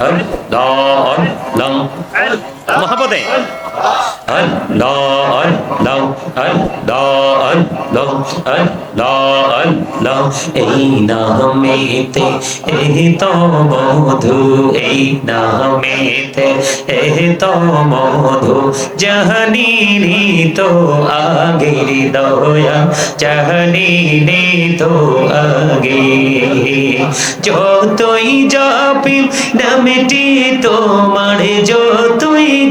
은, 너, 은, 능. 한번 해보대. আল্লাহ আল্লাহ মহাপদে আল্লাহ আল্লাহ আল্লাহ আল্লাহ আল্লাহ আল্লাহ এই নামেতে, এই তো মধু, এই নামেতে, এই তো মধু। জাহানি তো আগের দয়া, জাহানি তো আগে যতই যাবি নামটি তোমার, যতই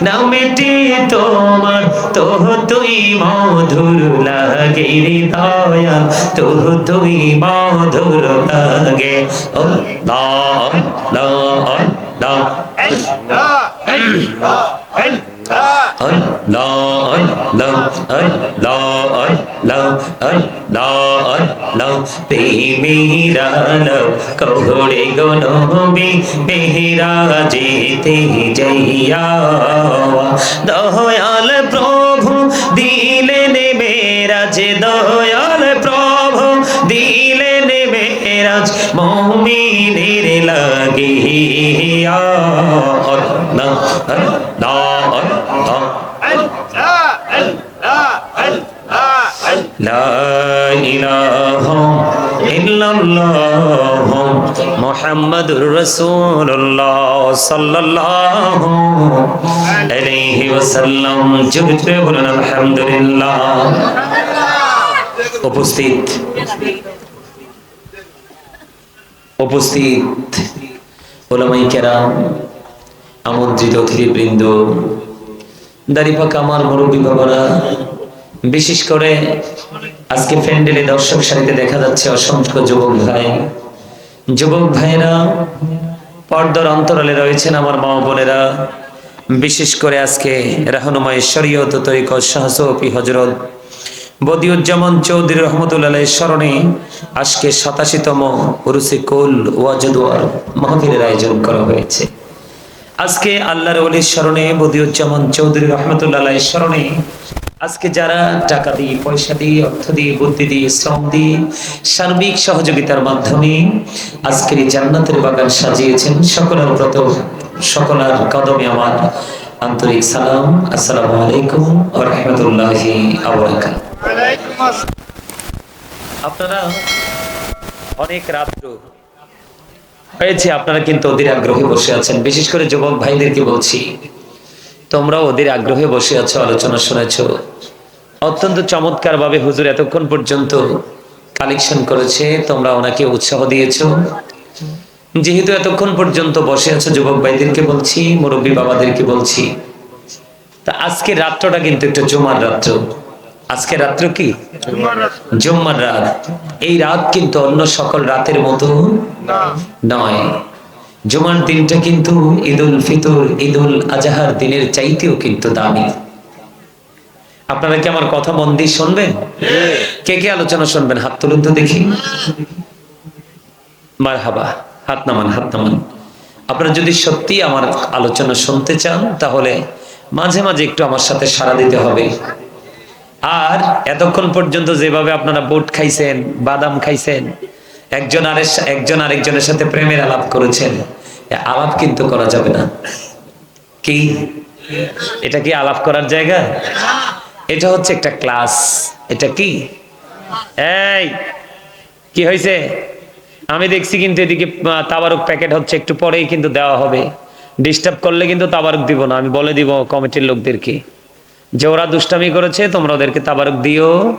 যাবি নামটি তোমার, তো তুই মধুর লাগে দয়া তো তুই মধুর লাগে। আল্লাহ আল্লাহ আল্লাহ। আল্লাহ আল্লাহ আল্লাহ লও কহরে গো মেহরা যেতে যাইয়া দয়াল প্রভু দিলেন মেরাজ দয়াল প্রভু দিলেন মেরাজ মমিনের লাগিয়া আল্লাহ আল্লাহ আল্লাহ لا إله إلا الله محمد رسول الله صلى الله عليه وسلم জুড়ে বলুন আলহামদুলিল্লাহ উপস্থিত উপস্থিত ওলামাই কেরাম আমন্ত্রিত অতিথিবৃন্দ, দাড়িপাকা আমার মুরব্বী বাবারা, বিশেষ করে আজকে প্যান্ডেলে দর্শক সারিতে দেখা যাচ্ছে অসংখ্য যুবক ভাই। যুবক ভাইরা পর্দার অন্তরালে রয়েছেন আমার মা বোনেরা। বিশেষ করে আজকে রাহনুমা শরীয়ত তরিক শাহসফি হজরত বদিউজ্জামান চৌধুরী রহমতুল্লাহ স্মরণে আজকে সাতাশিতম উরুসে কুল ওয়াজদুয়ার মাহফিলের আয়োজন করা হয়েছে। আজকে আল্লাহর অলির স্মরণে বদিউজ্জামান চৌধুরী রহমতুল্লাহ স্মরণে আজকে যারা টাকা দিয়ে পয়সা দিয়ে অর্থ দিয়ে বুদ্ধি দিয়ে শ্রম দিয়ে সার্বিক সহযোগিতার মাধ্যমে আজকের এই জান্নাতের বাগান সাজিয়েছেন সকলের ব্রত সকলার কদমে আমার আন্তরিক সালাম। আসসালামু আলাইকুম রাহমাতুল্লাহি আপনারা অনেক রাত্র হয়েছে, আপনারা কিন্তু ওদের আগ্রহে বসে আছেন। বিশেষ করে যুবক ভাইদেরকে বলছি তোমরা ওদের আগ্রহে বসে আছো, আলোচনা শুনেছ। অত্যন্ত চমৎকার ভাবে হুজুর এতক্ষণ পর্যন্ত কালেকশন করেছে, তোমরা ওনাকে উৎসাহ দিয়েছ। যেহেতু এতক্ষণ পর্যন্ত বসে আছো, যুবক ভাইদেরকে বলছি, মুরব্বী বাবাদেরকে বলছি, তা আজকে রাত্রটা কিন্তু একটা জুমার রাত্র। আজকে রাত্র কি? জুম্মার রাত। এই রাত কিন্তু অন্য সকল রাতের মতো নয়। জুমার দিনটা কিন্তু ঈদুল ফিতর ঈদুল আজহার দিনের চাইতেও কিন্তু দামি। আপনারা কি আমার কথা মন দিয়ে শুনবেন? কে কে আলোচনা শুনবেন? হাত তুলুন তো দেখি। মার হাবা হাত নামান হাত নামান। আপনারা যদি সত্যি আমার আলোচনা শুনতে চান তাহলে মাঝে মাঝে একটু আমার সাথে সাড়া দিতে হবে। আর এতক্ষণ পর্যন্ত যেভাবে আপনারা বুট খাইছেন, বাদাম খাইছেন, একজন আরেক একজন আরেকজনের সাথে প্রেমের আলাপ করেছেন আলাপ কিন্তু করা যাবে না। কি? এটা কি আলাপ করার জায়গা? এটা হচ্ছে একটা ক্লাস। এটা কি? এই, কি হয়েছে আমি দেখছি কিন্তু এদিকে তাবারক প্যাকেট হচ্ছে একটু পরেই কিন্তু দেওয়া হবে। ডিস্টার্ব করলে কিন্তু তাবারক দিব না, আমি বলে দিব কমিটির লোকদেরকে। যে ওরা দুষ্টামি করেছে তোমরা ওদেরকে তাবারক দিও।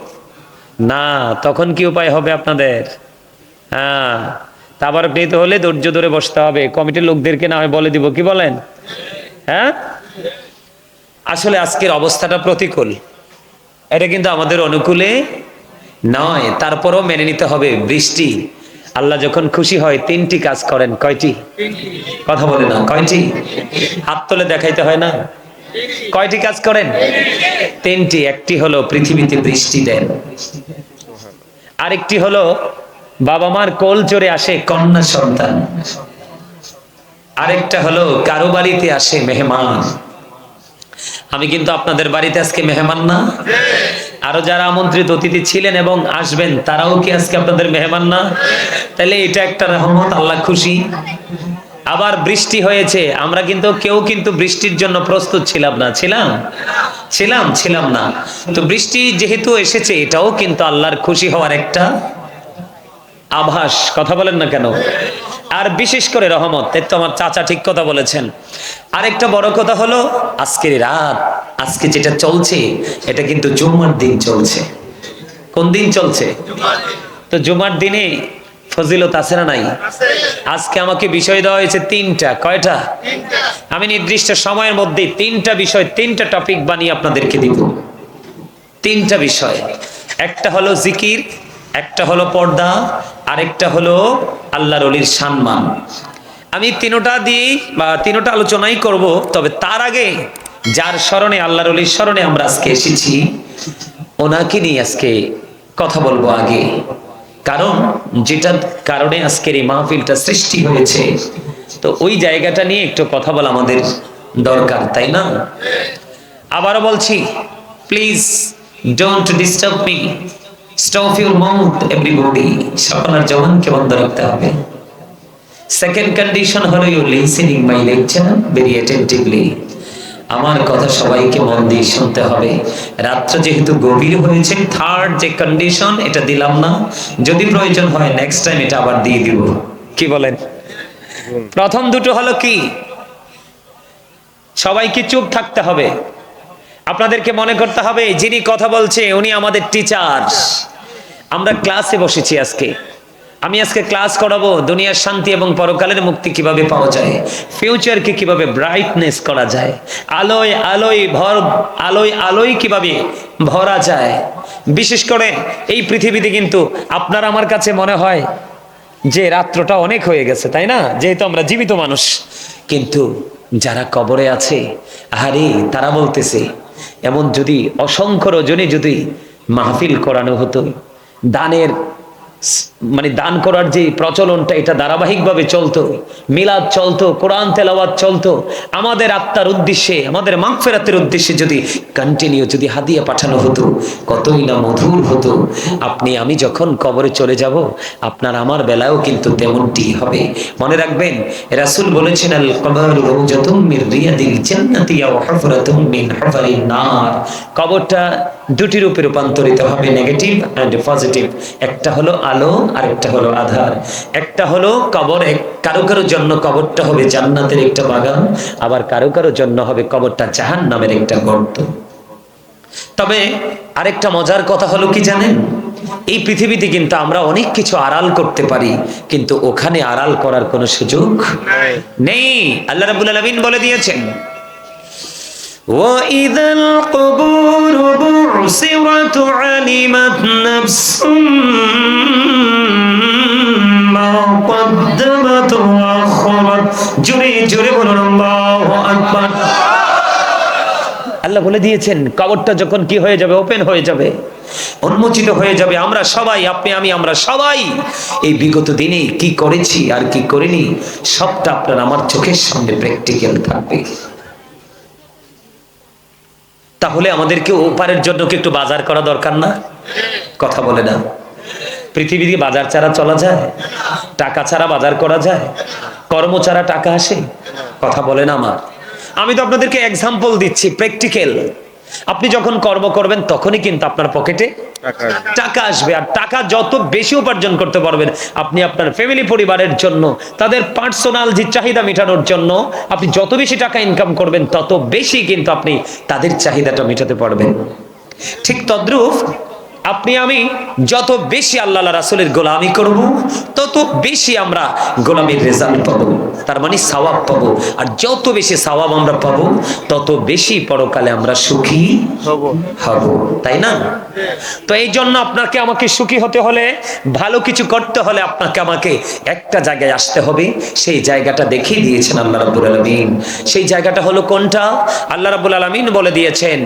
না তখন কি উপায় হবে আপনাদের? হ্যাঁ তাবারক নিতে হলে ধৈর্য ধরে বসতে হবে। কমিটির লোকদেরকে না হয় বলে দিব কি বলেন? হ্যাঁ? আসলে আজকের অবস্থাটা প্রতিকূল। এটা কিন্তু আমাদের অনুকূলে নয় তারপরও মেনে নিতে হবে। বৃষ্টি আল্লাহ যখন খুশি হয় তিনটি কাজ করেন। কয়টি? কথা বলে না কয়টি? হাত তোলে দেখাইতে হয় না? কয়টি কাজ করেন? তিনটি। একটি হলো পৃথিবীতে বৃষ্টি দেন। আরেকটি হলো বাবা মার কোল চড়ে আসে কন্যা সন্তান। আরেকটা হলো কারও বাড়িতে আসে মেহমান। আমি কিন্তু আপনাদের বাড়িতে আজকে মেহমান না। আরও যারা আমন্ত্রিত অতিথি ছিলেন এবং আসবেন, তারাও কি আজকে আপনাদের মেহমান না? তাহলে এটা একটা রহমত, আল্লাহ খুশি। আবার বৃষ্টি হয়েছে। আমরা কিন্তু কেউ কিন্তু বৃষ্টির জন্য প্রস্তুত ছিলাম না। ছিলাম? ছিলাম ছিলাম না। তো বৃষ্টি যেহেতু এসেছে এটাও কিন্তু আল্লাহর খুশি হওয়ার একটা আভাস। কথা বলেন না কেন? আর বিশেষ করে রহমত এর তো আমার চাচা ঠিক কথা বলেছেন। আরেকটা বড় কথা হলো আজকের রাত আজকে যেটা চলছে এটা কিন্তু জুম্মার দিন চলছে। কোন দিন চলছে? তো জুমার দিনে ফজিলত আছে না নাই? আজকে আমাকে বিষয় দেওয়া হয়েছে তিনটা। কয়টা? আমি নির্দিষ্ট সময়ের মধ্যে তিনটা বিষয়, তিনটা টপিক বানিয়ে আপনাদেরকে দিব। তিনটা বিষয়। একটা হলো জিকির, একটা হলো পর্দা, আরেকটা হলো আল্লাহর অলির সম্মান। আমি তিনোটা দিয়েই বা তিনোটা আলোচনাই করব, তবে তার আগে যার স্মরণে, আল্লাহর অলির স্মরণে আমরা আজকে এসেছি, ওনাকে নিয়ে আজকে কথা বলব আগে। কারণ যেটার কারণে আজকের এই মাহফিলটা সৃষ্টি হয়েছে, তো ওই জায়গাটা নিয়ে একটু কথা বলা আমাদের দরকার, তাই না? আবারও বলছি please don't disturb me stop your mouth everybody সকলের জবানকে বন্ধ রাখতে হবে। সেকেন্ড কন্ডিশন হলো you listening my lecture very attentively আমার কথা সবাইকে মন দিয়ে শুনতে হবে। রাত্র যেহেতু গভীর হয়েছে থার্ড যে কন্ডিশন এটা দিলাম না। যদি প্রয়োজন হয় নেক্সট টাইম এটা আবার দিয়ে দিব। কি বলেন? প্রথম দুটো হলো কি? সবাইকে চুপ থাকতে হবে। আপনাদেরকে মনে করতে হবে, যিনি কথা বলছে, উনি আমাদের টিচার আমরা ক্লাসে বসেছি আজকে। আমি আজকে ক্লাস করাবো দুনিয়ার শান্তি এবং পরকালের মুক্তি কীভাবে পাওয়া যায়? ফিউচারকে কীভাবে ব্রাইটনেস করা যায়? আলোয় আলোয় ভর, আলোয় আলোয় কীভাবে ভরা যায়? বিশেষ করে এই পৃথিবীতে কিন্তু আপনার আমার কাছে মনে হয় যে রাত্রটা অনেক হয়ে গেছে, তাই না? যেহেতু আমরা জীবিত মানুষ। কিন্তু যারা কবরে আছে, আহারে, তারা বলতেছে, এমন যদি অসংখ্য রজনী যদি মাহফিল করানো হতো, দানের মানে দান করার যে প্রচলনটা এটা ধারাবাহিকভাবে চলতো। মিলাদ চলতো, কোরআন তেলাওয়াত চলতো। আমাদের আত্মার উদ্দেশ্যে, আমাদের মাগফেরাতের উদ্দেশ্যে যদি কন্টিনিউ যদি হাদিয়া পাঠানো হতো, কতই না মধুর হতো। আপনি, আমি যখন কবরে চলে যাব, আপনার আমার বেলায়ও কিন্তু তেমনটি হবে। মনে রাখবেন, রাসূল বলেছেন কবরটা দুটি রূপে রূপান্তরিত হবে নেগেটিভ এন্ড পজিটিভ একটা হলো আলো আর একটা হলো আধার। একটা হলো কবর কারও কারও জন্য কবরটা হবে জান্নাতের একটা বাগান আবার কারও কারও জন্য হবে কবরটা জাহান্নামের একটা গর্ত। তবে আরেকটা মজার কথা হলো কি জানেন? এই পৃথিবীতে কিন্তু আমরা অনেক কিছু আড়াল করতে পারি কিন্তু ওখানে আড়াল করার কোনো সুযোগ নেই। আল্লাহ রাব্বুল আলামিন বলে দিয়েছেন وإذا القبور بعثرت علمت نفس ما قدمت وأخرت জোরে জোরে বলুন আল্লাহু আকবার আল্লাহ বলে দিয়েছেন কবরটা যখন কি হয়ে যাবে ওপেন হয়ে যাবে উন্মোচিত হয়ে যাবে আমরা সবাই আপনি আমি আমরা সবাই এই বিগত দিনে কি করেছি আর কি করিনি সবটা আপনার আমার চোখের সামনে প্র্যাকটিক্যাল থাকবে তাহলে আমাদেরকে ওপারের জন্য কি একটু বাজার করা দরকার না? কথা বলে না। পৃথিবীতে বাজার ছাড়া চলা যায়? টাকা ছাড়া বাজার করা যায়? কর্ম ছাড়া টাকা আসে? কথা বলে না আমার আমি তো আপনাদেরকে এক্সাম্পল দিচ্ছি প্র্যাকটিক্যাল আপনি যখন কর্ম করবেন তখনই কিন্তু আপনার পকেটে টাকা আসবে। আর টাকা যত বেশি উপার্জন করতে পারবেন আপনি আপনার ফ্যামিলি পরিবারের জন্য তাদের পার্সোনাল যে চাহিদা মেটানোর জন্য আপনি যত বেশি টাকা ইনকাম করবেন তত বেশি কিন্তু আপনি তাদের চাহিদাটা মেটাতে পারবেন। ঠিক তদ্রুপ আপনি আমি যত বেশি আল্লাহ রাসুলের গোলামি করব তত বেশি আমরা গোলামির রেজাল্ট পাবো তার মানে সওয়াব পাবো। আর যত বেশি সওয়াব আমরা পাবো তত বেশি পরকালে আমরা সুখী হব। তাই না? তো এই জন্য আপনাকে আমাকে সুখী হতে হলে ভালো কিছু করতে হলে আপনাকে আমাকে একটা জায়গায় আসতে হবে। সেই জায়গাটা দেখিয়ে দিয়েছেন আল্লাহ রাব্বুল আলামিন। সেই জায়গাটা হলো কোনটা? আল্লাহ রাব্বুল আলামিন বলে দিয়েছেন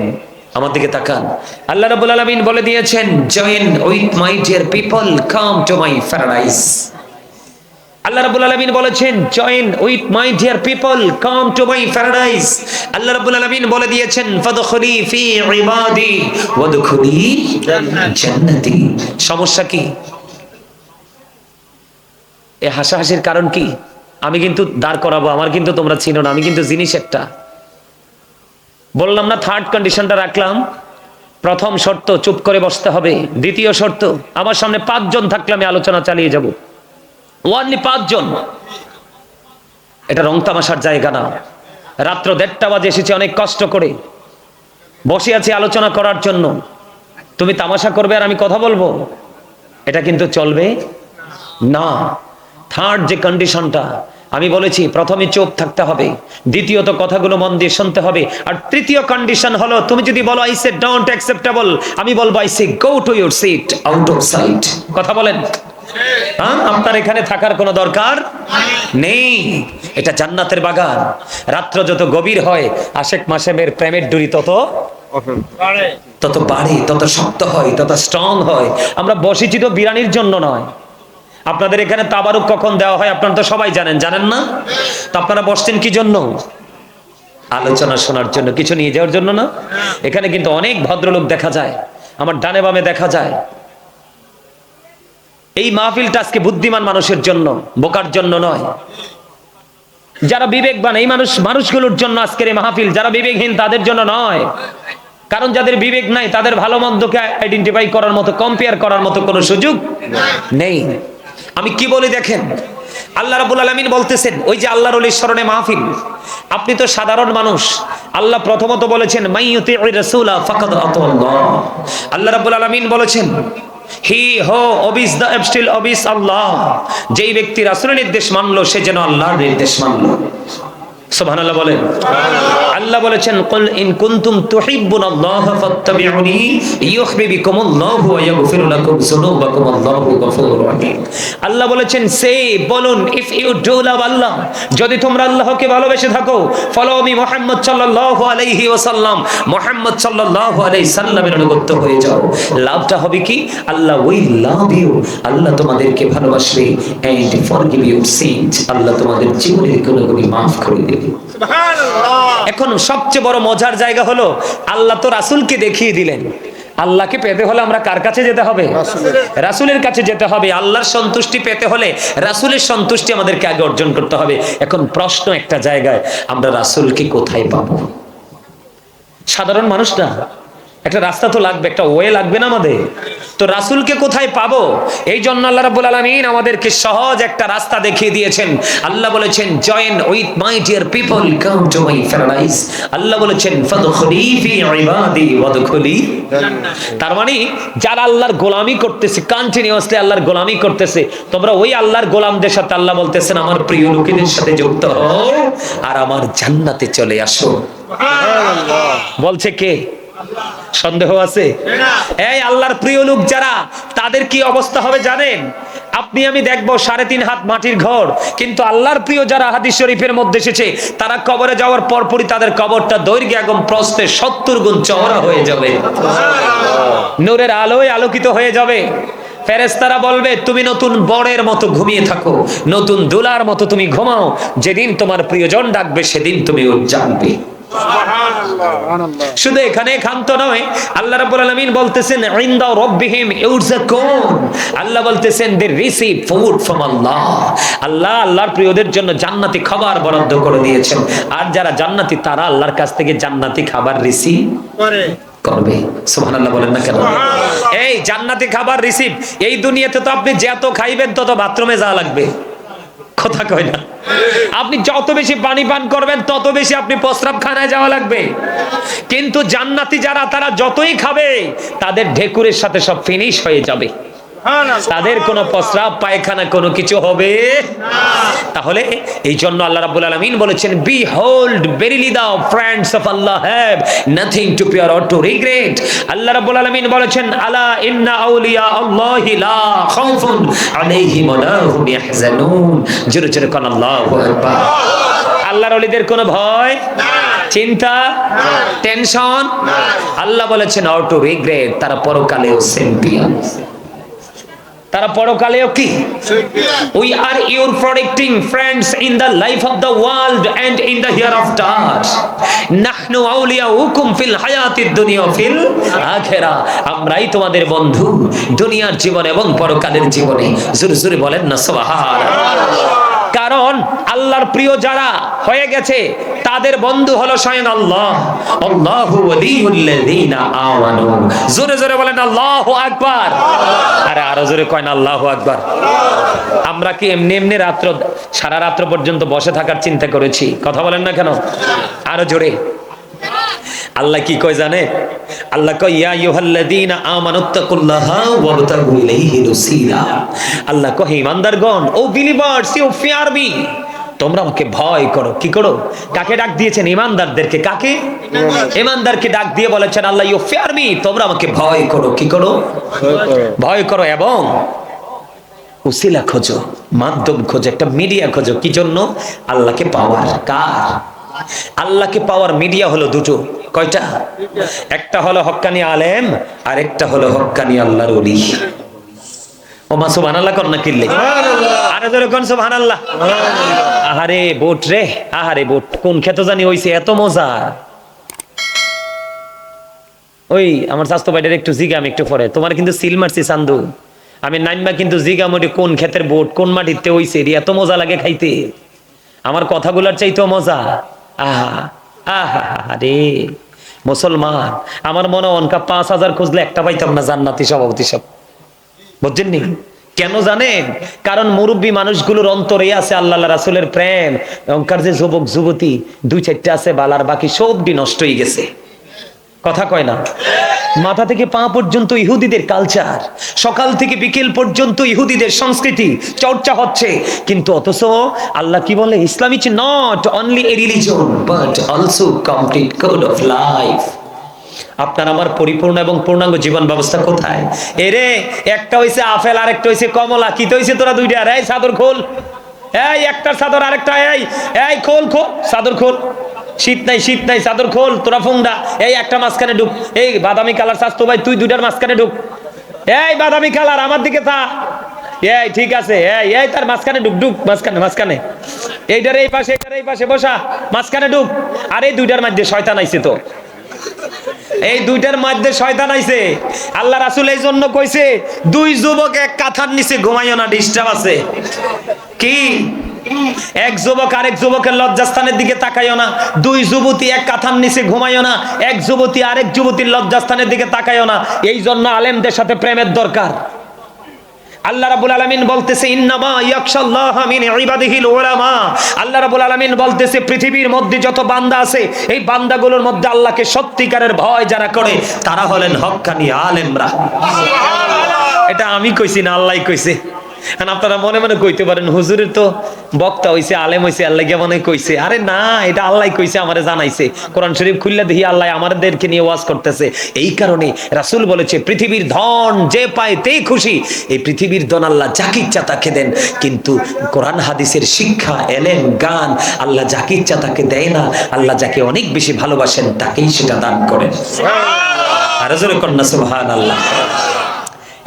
আমার দিকে তাকান। আল্লাহ রাব্বুল আলামিন বলে দিয়েছেন join with my dear people come to my paradise আল্লাহ রাব্বুল আলামিন বলেছেন join with my dear people come to my paradise আল্লাহ রাব্বুল আলামিন বলে দিয়েছেন ফাদখুলি ফি ইবাদি ওয়াদখুলি জান্নাতি সমস্যা কি? এ হাসাহাসির কারণ কি? আমি কিন্তু দাঁড় করাবো, আমার কিন্তু তোমরা চিনো না, আমি কিন্তু জিনিস একটা। বললাম না থার্ড কন্ডিশনটা রাখলাম। প্রথম শর্ত, চুপ করে বসতে হবে। দ্বিতীয় শর্ত, আমার সামনে পাঁচজন থাকলে আমি আলোচনা চালিয়ে যাব। ওয়ানলি পাঁচজন। এটা রং তামাশার জায়গা না। রাত্র দেড়টা বাজে, এসেছি অনেক কষ্ট করে। বসে আছি আলোচনা করার জন্য। তুমি তামাশা করবে আর আমি কথা বলব? এটা কিন্তু চলবে না। থার্ড যে কন্ডিশনটা আমি বলেছি প্রথমে চোখ থাকতে হবে। দ্বিতীয়ত কথাগুলো মন দিয়ে শুনতে হবে। আর তৃতীয় কন্ডিশন হলো তুমি যদি বলো আই সে ডোন্ট অ্যাকসেপ্টেবল আমি বলব I say go to your seat out of sight কথা বলেন। হ্যাঁ আপনার এখানে থাকার কোনো দরকার নেই। এটা জান্নাতের বাগান। রাত্র যত গভীর হয় আশেক মাসেমের প্রেমের ডুরি তত তত বাড়ে তত শক্ত হয় তত স্ট্রং হয়। আমরা বসেছি তো বিরানির জন্য নয়। আপনাদের এখানে তাবারুক কখন দেওয়া হয় আপনারা তো সবাই জানেন জানেন না? তো আপনারা বসছেন কি জন্য? আলোচনা শোনার জন্য কিছু নিয়ে যাওয়ার জন্য না? এখানে কিন্তু অনেক ভদ্রলোক দেখা যায় আমার ডানে বামে দেখা যায়। এই মাহফিলটা আজকে বুদ্ধিমান মানুষের জন্য বোকার জন্য নয়। যারা বিবেকবান এই মানুষ মানুষগুলোর জন্য আজকের এই মাহফিল যারা বিবেকহীন তাদের জন্য নয়। কারণ যাদের বিবেক নাই তাদের ভালো মন্দকে আইডেন্টিফাই করার মতো কম্পেয়ার করার মতো কোনো সুযোগ নেই। আমি কি বলি দেখেন? আল্লাহ রাবুল আলমিন বলতেছেন, ওই যে আল্লাহর স্মরণে মাহফিল, আপনি তো সাধারণ মানুষ। আল্লাহ প্রথমত বলেছেন আল্লাহ। রাবুল আলমিন বলেছেন, হি হো দ্য স্টিল যেই ব্যক্তি রাসুলের নির্দেশ মানলো, সে যেন আল্লাহর নির্দেশ মানলো। আল্লাহ আল্লাহু তোমাদেরকে ভালোবাসবে আল্লাহ তোমাদের জীবনের maaf করে দেবে। এখন সবচেয়ে বড় মজার জায়গা হলো আল্লাহ তো রাসুলকে দেখিয়ে দিলেন। আল্লাহকে পেতে হলে আমরা কার কাছে যেতে হবে? রাসুলের কাছে যেতে হবে। আল্লাহর সন্তুষ্টি পেতে হলে রাসুলের সন্তুষ্টি আমাদেরকে আগে অর্জন করতে হবে। এখন প্রশ্ন একটা জায়গায় আমরা রাসুলকে কোথায় পাবো? সাধারণ মানুষ না? একটা রাস্তা তো লাগবে একটা ওয়ে লাগবে না আমাদের। তো রাসূলকে কোথায় পাবো? এই জন্য আল্লাহ রাব্বুল আলামিন আমাদেরকে সহজ একটা রাস্তা দেখিয়ে দিয়েছেন। আল্লাহ বলেছেন join with my dear people come to my paradise আল্লাহ বলেছেন ফাদখুলি ফি ইবাদি ওয়াদখুলি তার মানে যারা আল্লাহর গোলামি করতেছে কন্টিনিউয়াসলি আল্লাহর গোলামি করতেছে তোমরা ওই আল্লাহর গোলামদের সাথে আল্লাহ বলতেছেন আমার প্রিয় লোকেদের সাথে যুক্ত হও আর আমার জান্নাতে চলে আসো। বলছে কে? সন্দেহ আছে? এই আল্লাহর প্রিয় লোক যারা, তাদের কি অবস্থা হবে জানেন? আপনি আমি দেখব সাড়ে তিন হাত মাটির ঘর, কিন্তু আল্লাহর প্রিয় যারা হাদিস শরীফের মধ্যে এসেছে, তারা কবরে যাওয়ার পরপরই তাদের কবরটা দৈর্ঘ্য এবং প্রস্তে সত্তর গুণ চওড়া হয়ে যাবে। নূরের আলোয় আলোকিত হয়ে যাবে। ফেরেস্তারা বলবে, তুমি নতুন বড়ের মতো ঘুমিয়ে থাকো, নতুন দুলার মতো তুমি ঘুমাও, যেদিন তোমার প্রিয়জন ডাকবে, সেদিন তুমি জানবে শুধু এখানে ক্ষান্ত নয় আল্লাহ রাব্বুল আলামিন বলতেছেন ইনদা রাব্বিহিম আল্লাহ বলতেছেন দে রিসিভ ফুড ফ্রম আল্লাহ আল্লাহ আল্লাহর প্রিয়দের জন্য জান্নাতি খাবার বরাদ্দ করে দিয়েছেন। আর যারা জান্নাতি তারা আল্লাহর কাছ থেকে জান্নাতি খাবার রিসিভ করে। করবে। সুবহানাল্লাহ বলেন না কেন? এই জান্নাতি খাবার রিসিভ এই দুনিয়াতে তো আপনি যত খাইবেন তত বাথরুমে যাওয়া লাগবে। কথা কয় না। আপনি যত বেশি পানি পান করবেন, তত বেশি আপনি প্রস্রাবখানায় যাওয়া লাগবে। কিন্তু জান্নাতি যারা, তারা যতই খাবে, তাদের ঢেকুরের সাথে সব ফিনিশ হয়ে যাবে। তাদের কোনো প্রস্রাব পায়খানা কোনো কিছু হবে তাহলে এই জন্য আল্লাহ রাব্বুল আলামিন বলেছেন বি হোল্ড বেরিলি দাও friends of Allah have nothing to fear or to regret আল্লাহ রাব্বুল আলামিন বলেছেন আলা ইন্না আউলিয়া আল্লাহি লা খাউফুন আলাইহিম ওয়া হুম ইয়াহজানুন। জোরে জোরে কোন আল্লাহু আকবার। আল্লাহর ওলিদের কোনো ভয়? না। চিন্তা? টেনশন? আল্লাহ বলেছেন অর টু রিগ্রেট তারা পরকালেও চ্যাম্পিয়ন তারা পরকালেও কি? We are your protecting friends in the life of the world and in the hereafter নাহনু আউলিয়াউকুম ফিল হায়াতিদ দুনিয়া ফিল আখেরা। আমরাই তোমাদের বন্ধু দুনিয়ার জীবন এবং পরকালের জীবনে। জোরে জোরে বলেন না, সুবহানাল্লাহ। কারণ আল্লাহর প্রিয় যারা হয়ে গেছে, তাদের বন্ধু হলো স্বয়ং আল্লাহ। আল্লাহু ওয়ালিউল্লাযিনা আমানু। জোরে জোরে বলেন, আল্লাহু আকবার। আরে আরও জোরে কয় না, আল্লাহু আকবার। আমরা কি এমনি এমনি রাত্র, সারা রাত্র পর্যন্ত বসে থাকার চিন্তা করেছি? কথা বলেন না কেন? আরও জোরে। আল্লাহ কি কয় জানে? আল্লাহ কয় ইয়া আইয়ুহাল্লাযীনা আমানুত্তাকুল্লাহা ওয়াবতাগু ইলাইহি ওসিলা আল্লাহ কয় হে ইমানদারগণ O believers you fear me তোমরা আমাকে ভয় করো। কি করো? কাকে ডাক দিয়েছেন? ইমানদারদেরকে কাকে? ইমানদারকে ডাক দিয়ে বলেছেন আল্লাহ ইউ ফিয়ার মি তোমরা আমাকে ভয় করো। কি করো? ভয় করো এবং উসিলা খোঁজো মাধ্যম খোঁজো একটা মিডিয়া খোঁজো। কি জন্য? আল্লাহকে পাওয়ার কার? আল্লাহকে পাওয়ার মিডিয়া হলো দুটো। কয়টা? একটা হলো হক্কানি আলেম আর একটা হলো হক্কানি আল্লাহর ওলি। কর না আরে ধরে কোন আহারে বোট রে আহারে বোট। কোন খেতে জানি হইছে এত মজা। ওই আমার স্বাস্থ্য একটু একটু পরে। তোমার কিন্তু সিল মারছি সান্দু আমি নাইমা কিন্তু জিগাম ওটি কোন ক্ষেতের বোট কোন মাটিতে হইছে এত মজা লাগে খাইতে। আমার কথাগুলার চাইতেও মজা। আহা আহা রে মুসলমান আমার মনে অনকা পাঁচ হাজার খুঁজলে একটা পাইতাম না জান্নাতি সভাপতি সব বুঝছেন নি কেন জানেন কারণ মুরব্বী মানুষগুলোর অন্তরে আছে আল্লাহ রাসুলের প্রেম অঙ্কার যে যুবক যুবতী দুই চারটে আছে বালার বাকি সবটি নষ্ট হয়ে গেছে কথা কয় না মাথা থেকে পা পর্যন্ত ইহুদিদের কালচার সকাল থেকে বিকেল পর্যন্ত ইহুদিদের সংস্কৃতি চর্চা হচ্ছে। কিন্তু অথচ আল্লাহ কি বলে? ইসলাম is not only a religion but also complete code of life আপনার আমার পরিপূর্ণ এবং পূর্ণাঙ্গ জীবন ব্যবস্থা কোথায়? এরে, একটা হইছে আপেল আর একটা হইছে কমলা। কি তো হইছে তোরা দুইটা? এই চাদর খোল। এই একটার চাদর আরেকটা, এই এই খোল খোল। চাদর খোল। শীত নাই শীত নাই, চাদর খোল, তোরা ফুংডা এই একটা মাঝখানে ঢুক এই বাদামি কালার স্বাস্থ্য ভাই, তুই দুইটার মাঝখানে ঢুক এই বাদামি কালার, আমার দিকে তা এই, ঠিক আছে, এই এই তার মাঝখানে ঢুক ঢুক মাঝখানে মাঝখানে। এইটার এই পাশে, এইটার এই পাশে, বসা, মাঝখানে ঢুক আর এই দুইটার মধ্যে শয়তান আইছে তো। এই দুইটার মধ্যে শয়তান আইছে। আল্লাহ রাসুল এই জন্য কইছে, দুই যুবক এক কাঁথার নিচে ঘুমাইও না, ডিস্টার্ব আছে। কি? এক যুবক আরেক যুবকের লজ্জাস্থানের দিকে তাকাইও না। দুই যুবতী এক কাঁথার নিচে ঘুমাইও না। এক যুবতী আরেক যুবতীর লজ্জাস্থানের দিকে তাকাইও না। এই জন্য আলেমদের সাথে প্রেমের দরকার। আল্লাহ বলতেছে আল্লাহ পৃথিবীর মধ্যে যত বান্দা আছে, এই মধ্যে আল্লাহকে সত্যিকারের ভয় যারা করে, তারা হলেন এটা আমি কইছি না, আল্লাহই কইছে। আপনারা মনে মনে কইতে পারেন হুজুরের তো বক্তা হইছে আলেম হইছে আল্লাহ গিয়া মনে কইছে। আরে না এটা আল্লাহ কইছে আমারে জানাইছে। কোরআন শরীফ খুললে দেখি আল্লাহ আমাদেরকে নিয়ে ওয়াজ করতেছে। এই কারণে রাসূল বলেছে পৃথিবীর ধন যে পায় তেই খুশি। এই পৃথিবীর ধন আল্লাহ যাকে ইচ্ছা তাকে দেন কিন্তু কোরআন হাদিসের শিক্ষা এলেন গান আল্লাহ যাকে ইচ্ছা তাকে দেয় না। আল্লাহ যাকে অনেক বেশি ভালোবাসেন তাকেই সেটা দান করেন। আরও কন্যা সুবহান আল্লাহ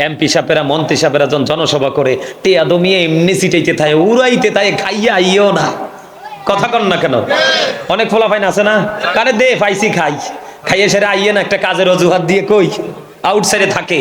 এমপি সাপেরা, মন্ত্রী সাপেরা যখন জনসভা করে টেয়া দমিয়ে এমনি সিটাইতে থাকে, উড়াইতে থাকে, খাইয়া আইও না। কথা কন না কেন? অনেক ফলাফাইন আছে না? কারে দে, পাইছি খাই। খাইয়ে সেরে আইয়ে না, একটা কাজের অজুহাত দিয়ে কই আউটসাইডে থাকে।